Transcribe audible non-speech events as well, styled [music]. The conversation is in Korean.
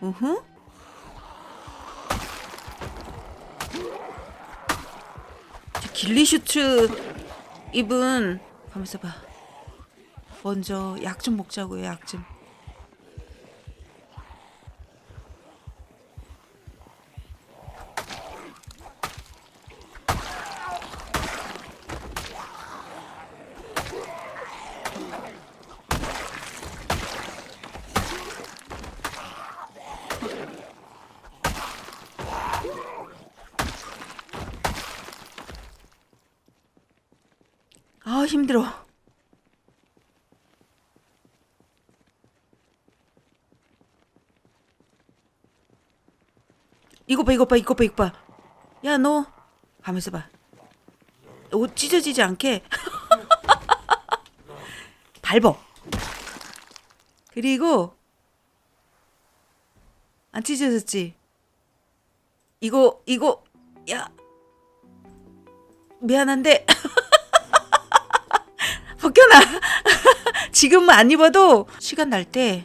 우후. 저 길리 슈트 입은 가면서 봐. 먼저 약 좀 먹자고요. 약 좀. 아 힘들어. 이거 봐 이거 봐 이거 봐 이거 봐. 야 너 가면서 봐. 옷 찢어지지 않게 [laughs] 밟어. 그리고 안 찢어졌지. 이거 이거 야 미안한데 [laughs] 벗겨놔. [laughs] 지금은 안 입어도 시간 날 때